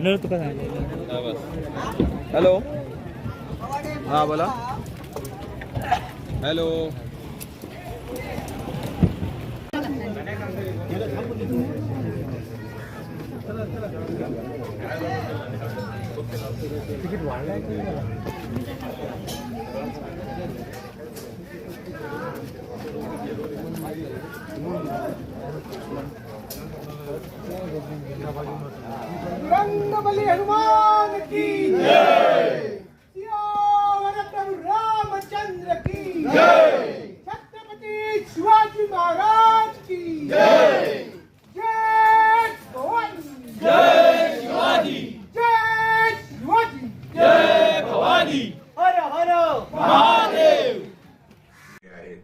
Hello तुका hello. हा बोला. Hello. Ticket वाढलाय रंगबली हनुमान की रामचंद्र की जय। छत्रपति शिवाजी महाराज की जय। जय भवानी। जय शिवाजी। जय शिवाजी। जय भवानी। हर हर महादेव। आहेत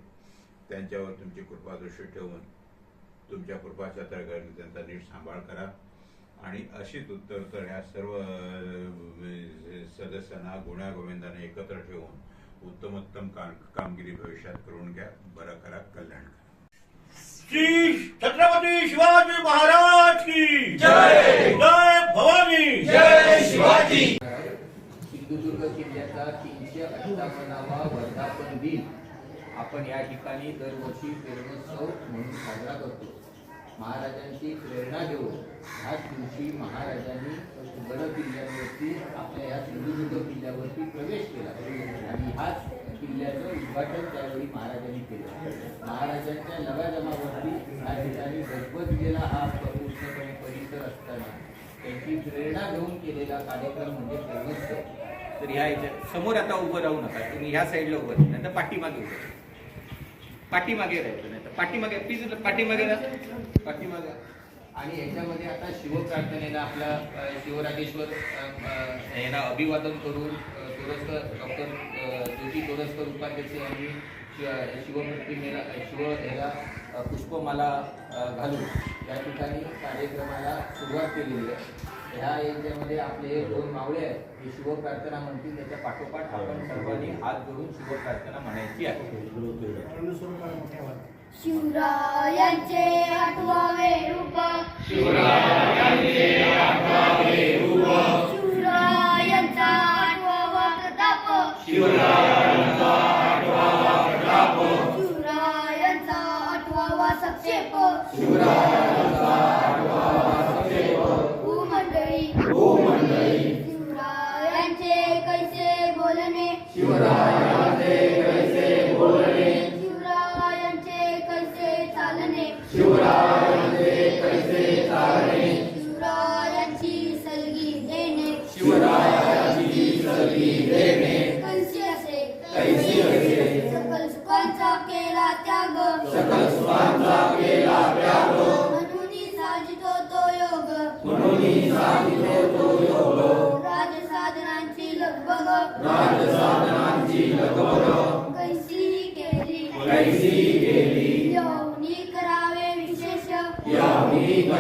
त्यांच्यावर तुमची कृपा दृष्टी ठेवून तुमच्या कृपाछत्राकडे त्यांचा नीट सांभाळ करा. आणि अशीच उत्तर तर ह्या सर्व सदस्यांना गुण्यागोविंदाने एकत्र ठेवून उत्तमोत्तम काम कामगिरी भविष्यात करून घ्या. बरं करा कल्याण करा. श्री छत्रपती शिवाजी महाराज की जय! जय भवानी! जय शिवाजी! सिंधुदुर्ग किल्ल्याचा तीनशे अठ्ठावन्नावा वर्धापन दिन आपण या ठिकाणी दरवर्षी प्रेरणोत्सव म्हणून साजरा करतो. महाराजांची प्रेरणा घेऊन ह्याच दिवशी महाराजांनी गड किल्ल्यावरती आपल्या ह्या सिंधुदुर्ग किल्ल्यावरती प्रवेश केला. आणि ह्याच किल्ल्याचं उद्घाटन त्यावेळी महाराजांनी केलं. महाराजांच्या लवाजमावरती या ठिकाणी गजबजलेला हा पूर्णपणे परिसर असताना. त्यांची प्रेरणा घेऊन केलेला कार्यक्रम म्हणजे प्रेरणोत्सव तर ह्या याच्यात समोर आता उभं राहू नका. तुम्ही ह्या साईडला उभं राहा. नाही तर पाठीमागे उभं पाठीमागे राहायचं नाही तर पाठीमागे प्लीज पाठीमागे राहा. पाठीमागे. आणि याच्यामध्ये आता शिवप्रार्थनेला आपला शिवराजेश्वर यांना अभिवादन करून अ, तोरसकर डॉक्टर ज्योती तोरसकर उपाध्यक्ष यांनी शिवप्रतिमेला शिव याला पुष्पमाला घालून या ठिकाणी कार्यक्रमाला सुरुवात केलेली आहे. ह्या याच्यामध्ये आपले हे दोन मावळे आहेत. हे शिवप्रार्थना म्हणतील त्याच्या पाठोपाठ आपण सर्वांनी हात जोडून शिवप्रार्थना म्हणायची आहे. शिवरायांचे आठवावे रूप. शिवरायांचा आठवावा प्रताप. शिवरायांचा आठवावा सक्षेप. भूमंडळी यवनी करावे विशेष अधिक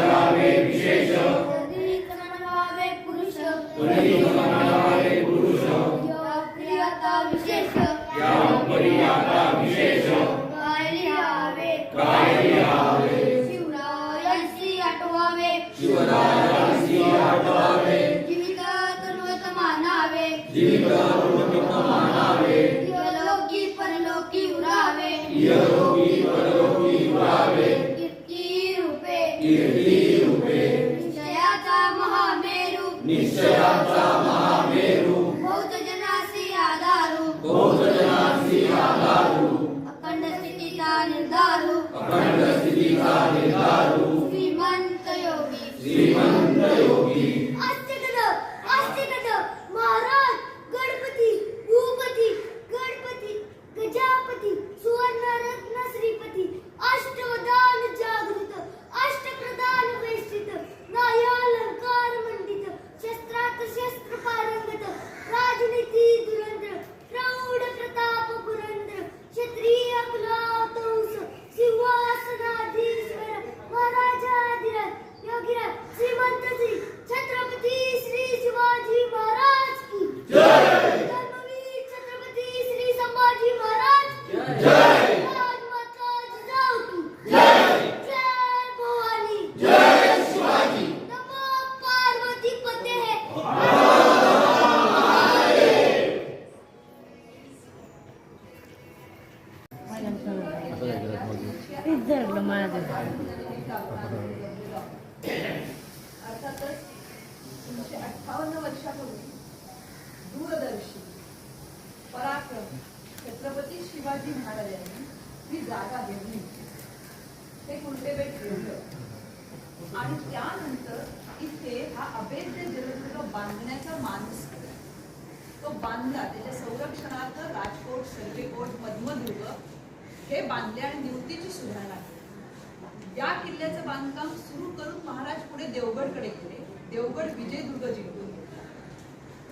हे बांधले आणि निवृत्तीची सुधारणा केली या किल्ल्याचं बांधकाम सुरू करून महाराज पुढे देवगडकडे गेले. देवगड विजयदुर्ग जिंकून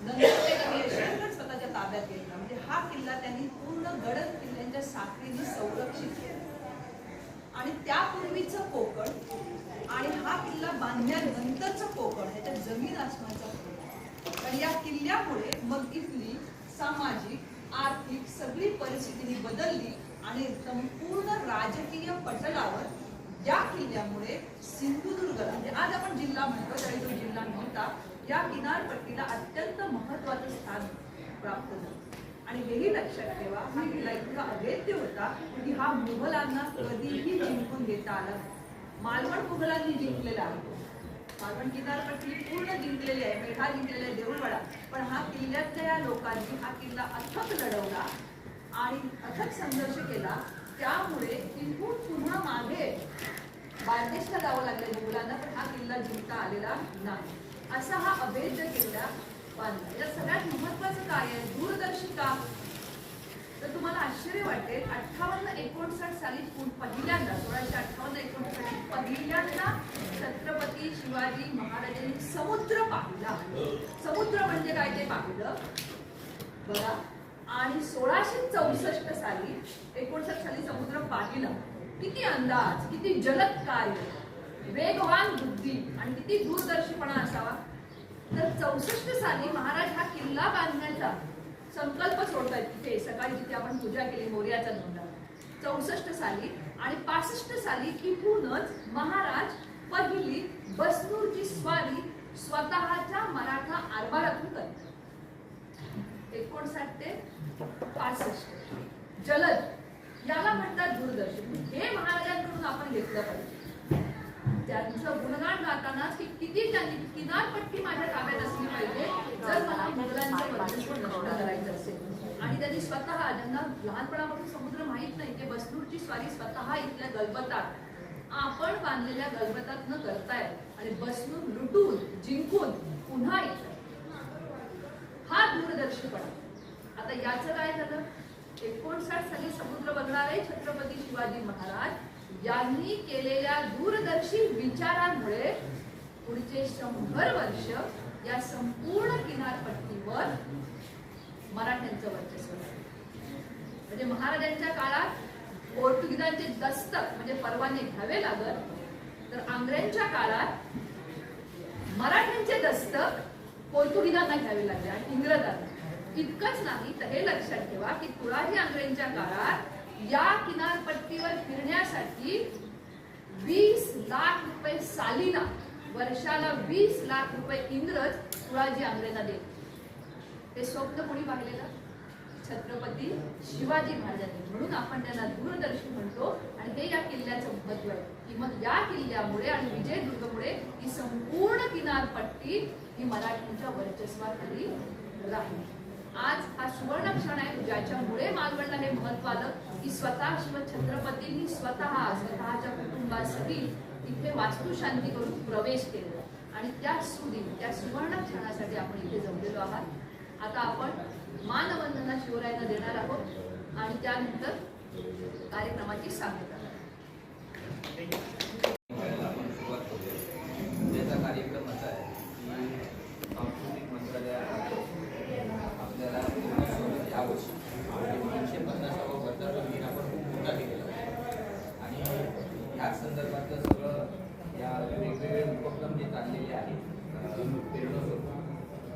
नंतर ते यशवंतगड स्वतःच्या ताब्यात घेतला. म्हणजे हा किल्ला त्यांनी पूर्ण गडद किल्ल्यांच्या साखळीने संरक्षित केला. आणि त्यापूर्वीचं कोकण आणि हा किल्ला बांधल्यानंतरचं कोकण ह्याच्यात जमीन आसमानचा पण या किल्ल्यामुळे मग इथली सामाजिक आर्थिक सगळी परिस्थिती बदलली. आणि संपूर्ण राजकीय पटलावर या किल्ल्यामुळे सिंधुदुर्ग म्हणजे आज आपण जिल्हा म्हणतो तरी तो जिल्हा नव्हता या किनारपट्टीला अत्यंत महत्वाचं स्थान प्राप्त झालं. आणि हेही लक्षात ठेवा हा किल्ला इतका अभेद्य होता की हा मुघलांना कधीही जिंकून घेता आला मालवण मुघलांनी जिंकलेला आहे. मालवण किनारपट्टी पूर्ण जिंकलेली आहे मेढा जिंकलेला आहे देऊळवाडा. पण हा किल्ल्यातल्या या लोकांनी हा किल्ला अथक लढवला आणि अथक संघर्ष केला त्यामुळे तिथून पुन्हा मागे बार्देशला जावं लागलं. मुघलांना पण हा किल्ला जिंकता आलेला नाही. असा हा अभेद्य किल्ला बांधला. या सगळ्यात महत्वाचं काय आहे? दूरदर्शिका तर तुम्हाला आश्चर्य वाटेल अठ्ठावन्न एकोणसाठ साली पहिल्यांदा सोळाशे अठ्ठावन्न एकोणसाठ पहिल्यांदा छत्रपती शिवाजी महाराजांनी समुद्र पाहिला. समुद्र म्हणजे काय ते पाहिलं? बघा. आणि सोळाशे चौसष्ट साली एकोणसाठ साली समुद्र पाहिला. किती अंदाज किती जलद कार्य वेगवान बुद्धी आणि किती दूरदर्शीपणा असावा? तर चौसष्ट साली महाराज हा किल्ला बांधण्याचा संकल्प सोडतायत तिथे. सकाळी जिथे आपण पूजा केली मोर्याचा नोंदा चौसष्ट साली आणि पासष्ट साली इथूनच महाराज पहिली बसनूरची स्वारी स्वतःच्या मराठा आरबारातून करतात. एकोणसाठ ते पासष्ट. जलद. याला म्हणतात दूरदर्शन. हे महाराजांकडून आपण घेतलं पाहिजे. त्यांचं गुणगान गातानाच की किती त्यांनी किनारपट्टी माझ्या ताब्यात असली पाहिजे जर मला मुघलांचं वर्चस्व नष्ट करायचं असेल. आणि त्यांनी स्वतः ज्यांना लहानपणापासून समुद्र माहीत नाही ते बसनूरची स्वारी स्वतः इथल्या गलबतात. आपण बांधलेल्या गलबतात न करताय. आणि बसनूर लुटून जिंकून पुन्हा येत हा दूरदर्शीपणा. आता याचं काय झालं? एकोणसाठ साली समुद्र बघणारे छत्रपती शिवाजी महाराज यांनी केलेल्या दूरदर्शी विचारांमुळे पुढचे शंभर वर्ष या संपूर्ण किनारपट्टीवर मराठ्यांचं वर्चस्व म्हणजे महाराजांच्या काळात पोर्तुगीजांचे दस्तक म्हणजे परवाने घ्यावे लागत तर आंग्र्यांच्या काळात मराठ्यांचे दस्तक पोर्तुगीजांना घ्यावे लागले आणि इंग्रजांना. इतकंच नाही तर हे लक्षात ठेवा की तुळाजी आंग्रेंच्या काळात या किनारपट्टीवर फिरण्यासाठी वीस लाख रुपये सालीना वर्षाला वीस लाख रुपये इंग्रज तुळाजी आंग्रेंना देत. ते स्वप्न कोणी पाहिलेलं? छत्रपती शिवाजी महाराजांनी. म्हणून आपण त्यांना दूरदर्शी म्हणतो आणि हे या किल्ल्याचं महत्त्व आहे. की मग या किल्ल्यामुळे आणि विजयदुर्गमुळे ही संपूर्ण किनारपट्टी ही मराठ्यांच्या वर्चस्वाखाली राहील. आज हा सुवर्ण क्षण आहे. ज्याच्यामुळे मालवणला हे महत्त्व आलं की स्वतः शिव छत्रपतींनी स्वतः स्वतःच्या कुटुंबासहित तिथे वास्तुशांती करून प्रवेश केला. आणि त्या सुदिन त्या सुवर्ण क्षणासाठी आपण इथे जमलेलो आहात. आता आपण मानवंदना शिवरायांना देणार आहोत आणि त्यानंतर कार्यक्रमाची सांगता वेळेला आपण सुरुवात करूया त्याचा कार्यक्रम असा आहे की सांस्कृतिक मंत्रालयाने आपल्याला सोबत यावर्षी तीनशे पन्नासावा वर्धापन दिन आपण खूप मोठा केलेला आहे आणि याच संदर्भातलं सगळं या वेगवेगळे उपक्रम जे चाललेले आहेत प्रेरणा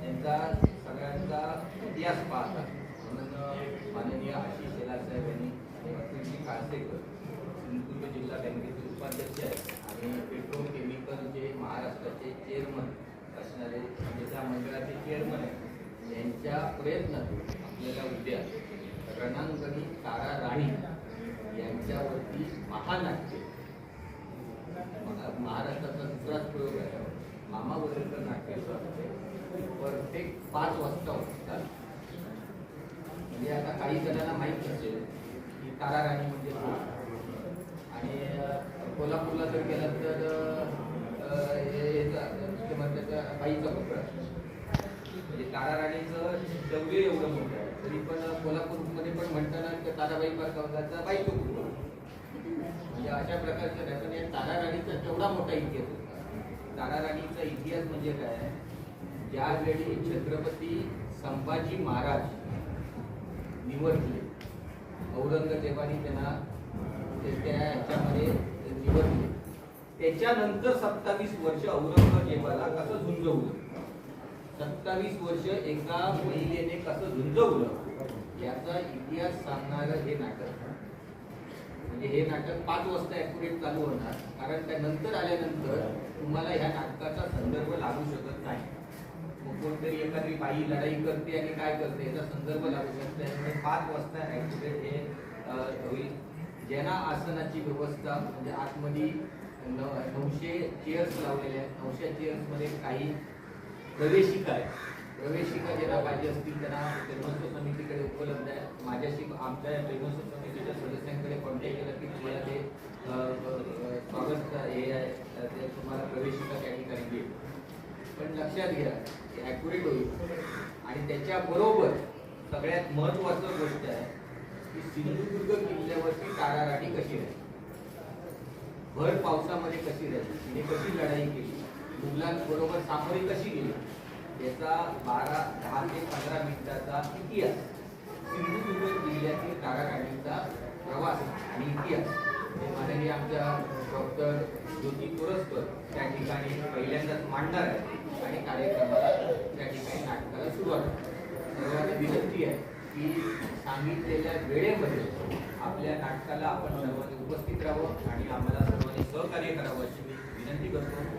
त्यांचा सगळ्यांचा इतिहास पाहता म्हणून माननीय आशिष शेलार साहेब यांनी पृथ्वी काळसेकर सिंधुदुर्ग जिल्हा बँकेचे उपाध्यक्ष आहेत आणि पेट्रोकेमिकल जे महाराष्ट्राचे चेअरमन असणारे म्हणजे त्या मंडळाचे चेअरमन आहेत प्रयत्न आपल्याला उद्या रणांगणी तारा राणी यांच्यावरती महानाट्य महाराष्ट्राचा दुसराच प्रयोग आहे मामा वरकर नाट्याचं परफेक्ट पाच वाजता होतात म्हणजे आता काही जणांना माहीत नसेल की तारा राणी म्हणजे आणि कोल्हापूरला जर गेलात तर हे- याचा- म्हणतात बाईचा कपडा म्हणजे तारा राणीचं एवढं मोठं आहे. तरी पण कोल्हापूरमध्ये पण म्हणताना की ताराबाई पारगावचा बाईचं कुटुंब म्हणजे अशा प्रकारचं नाही पण या तारा राणीचा तेवढा मोठा इतिहास होता. तारा राणीचा इतिहास म्हणजे काय ज्यावेळी छत्रपती संभाजी महाराज निवडले औरंगजेबाने त्यांना ते- त्या ह्याच्यामध्ये निवडले. त्याच्यानंतर सत्तावीस वर्ष औरंगजेबाला कसं झुंजवलं सत्तावीस वर्ष एका महिलेने कसं झुंजवलं? याचा इतिहास सांगणारं हे नाटक. म्हणजे हे नाटक पाच वाजता ऍक्युरेट चालू होणार. कारण त्या नंतर आल्यानंतर तुम्हाला ह्या नाटकाचा संदर्भ लागू शकत नाही. मग कोणतरी एखादी बाई लढाई करते आणि काय करते याचा संदर्भ लागू शकत नाही. त्यामुळे पाच वाजता ऍक्युरेट हे होईल. ज्यांना आसनाची व्यवस्था म्हणजे आतमध्ये नऊशे चेअर्स लावलेल्या आहेत. नऊशे चेअर्समध्ये काही प्रवेशिका आहे. प्रवेशिका ज्यांना पाहिजे असतील त्यांना प्रेमस्व समितीकडे उपलब्ध आहे. माझ्याशी आमच्या प्रेमस्व समितीच्या सदस्यांकडे कॉन्टॅक्ट केला की तुम्हाला ते स्वागत हे आहे. ते तुम्हाला प्रवेशिका त्या ठिकाणी देईल. पण लक्षात घ्या ते ॲक्युरेट होईल. आणि त्याच्याबरोबर सगळ्यात महत्त्वाचं गोष्ट आहे की सिंधुदुर्ग किल्ल्यावरती ताराराणी कशी राहील? भर पावसामध्ये कशी राहिली? तिने कशी लढाई केली? मुलांबरोबर सामोरी कशी गेली? याचा बारा दहा ते पंधरा मिनिटाचा इतिहास. सिंधुदुर्ग जिल्ह्यातील ताराराणीचा प्रवास आणि इतिहास. हे माननीय आमच्या डॉक्टर ज्योती तुरस्कर त्या ठिकाणी पहिल्यांदाच मांडणार आहे आणि कार्यक्रमाला त्या ठिकाणी नाटकाला सुरुवात होणार. सर्वांना विनंती आहे की सांगितलेल्या वेळेमध्ये आपल्या नाटकाला आपण सर्वांनी उपस्थित राहावं आणि आम्हाला सर्वांनी सहकार्य करावं अशी मी विनंती करतो.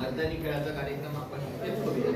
मतदानी खेळाचा कार्यक्रम आपण करूया.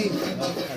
Enfim.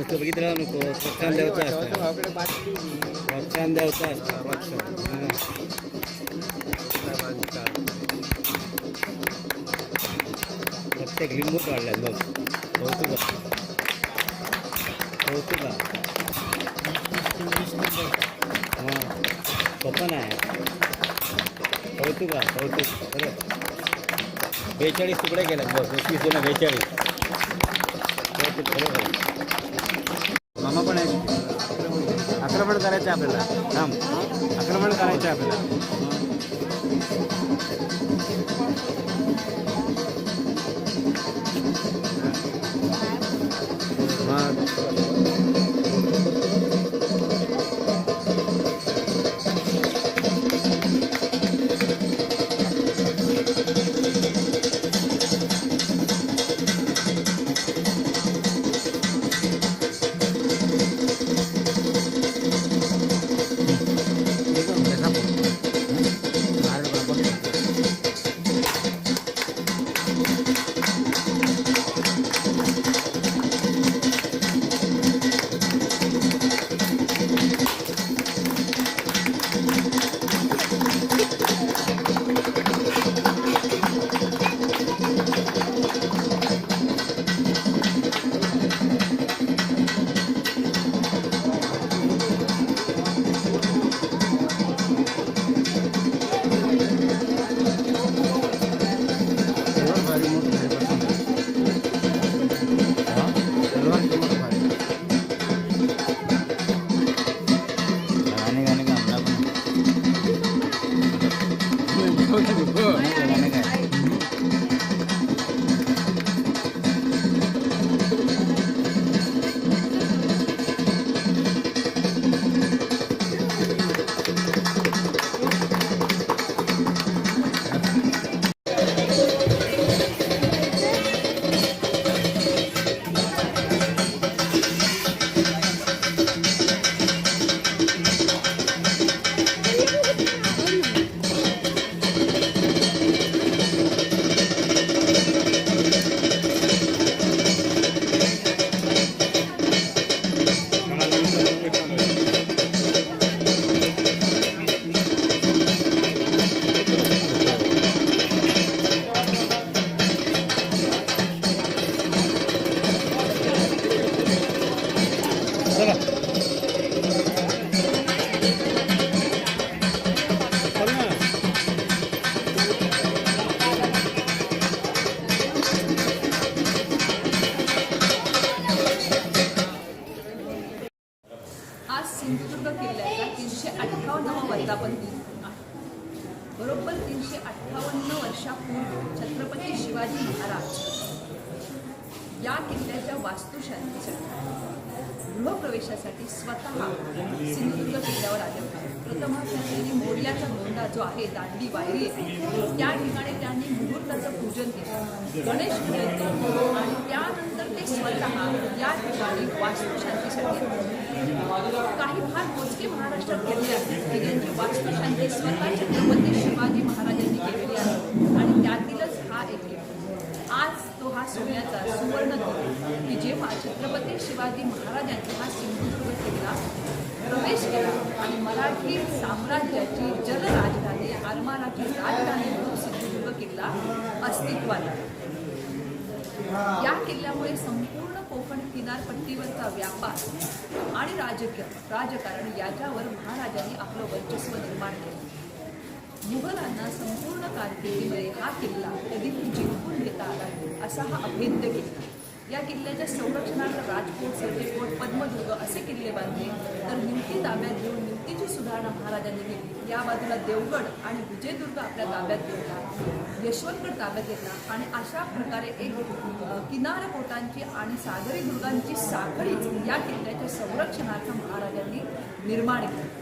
नुसतं बघितलं नको प्रोत्साहन द्यायचं असतं प्रोत्साहन द्यायचं असतं प्रोत्साहन प्रत्येक लिंबू काढल्यात बघ कौतुक आहे. कौतुक हां सोपं आहे कौतुक कौतुक बरं बेचाळीस तुकडे केल्यात बघ एकवीस जण बेचाळीस करायचं आहे आपल्याला थांब आक्रमण करायचं आहे आपल्याला महाराज. या किल्ल्याच्या वास्तुशांतीसाठी गृहप्रवेशासाठी स्वतः सिंधुदुर्ग किल्ल्यावर आले. होते प्रथम त्यांनी मोर्याचा गोंडा जो आहे दांडी वायरी त्या ठिकाणी त्यांनी मुहूर्ताचं पूजन केलं. गणेश केलं आणि त्यानंतर ते स्वतः या ठिकाणी वास्तुशांतीसाठी काही फार मोजके महाराष्ट्रात गेले आहेत. की ज्यांची वास्तुशांती स्वतः छत्रपती शिवाजी महाराजांनी केलेली आहे आणि त्यातीलच हा एक किल्ला. आज तो हा सोन्याचा सुवर्ण की जेव्हा छत्रपती शिवाजी महाराजांनी हा सिंधुदुर्ग किल्ला प्रवेश केला आणि मराठी साम्राज्याची जल राजधानी आरमाराची राजधानी म्हणून सिंधुदुर्ग किल्ला अस्तित्वात या किल्ल्यामुळे संपूर्ण कोकण किनारपट्टीवरचा व्यापार आणि राजकीय राजकारण याच्यावर महाराजांनी आपलं वर्चस्व निर्माण केलं. मुघलांना संपूर्ण कारकिर्दीमध्ये हा किल्ला कधीही जिंकून घेता आला असा हा अभेद्य किल्ला. या किल्ल्याच्या संरक्षणार्थ राजकोट सर्जेकोट पद्मदुर्ग असे किल्ले बांधले. तर निमती ताब्यात घेऊन निमतीची सुधारणा महाराजांनी केली. या बाजूला देवगड आणि विजयदुर्ग आपल्या ताब्यात घेतला. यशवंतगड ताब्यात घेतला आणि अशा प्रकारे एक किनारकोटांची आणि सागरी दुर्गांची साखळीच या किल्ल्याच्या संरक्षणार्थ महाराजांनी निर्माण केली.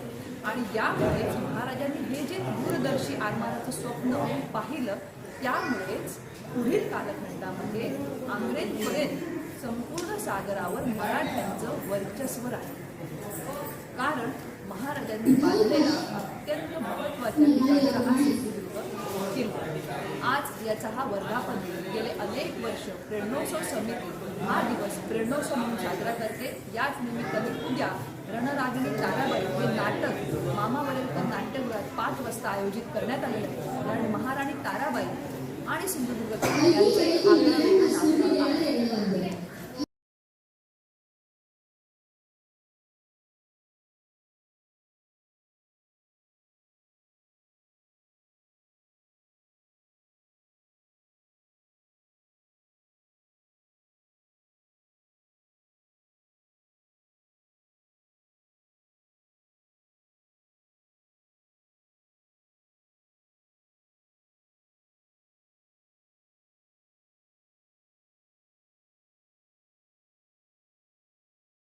आणि यामुळेच महाराजांनी हे जे दूरदर्शी आरमाराचं स्वप्न पाहिलं त्यामुळेच पुढील कालखंडामध्ये आंग्रेजपर्यंत संपूर्ण सागरावर मराठ्यांचं वर्चस्व राहिलं. कारण महाराजांनी बांधलेला अत्यंत महत्त्वाच्या हा सिंधुदुर्ग किल्ला. आज याचा हा वर्धापन गेले अनेक वर्ष प्रेरणोत्सव समिती हा दिवस प्रेरणोत्सव म्हणून साजरा करते. याच निमित्ताने उद्या रणरागिणी ताराबाई हे नाटक मामा वरेलकर नाट्यगृहात पाच वाजता आयोजित करण्यात आहे आणि महाराणी ताराबाई आणि सिंधुदुर्ग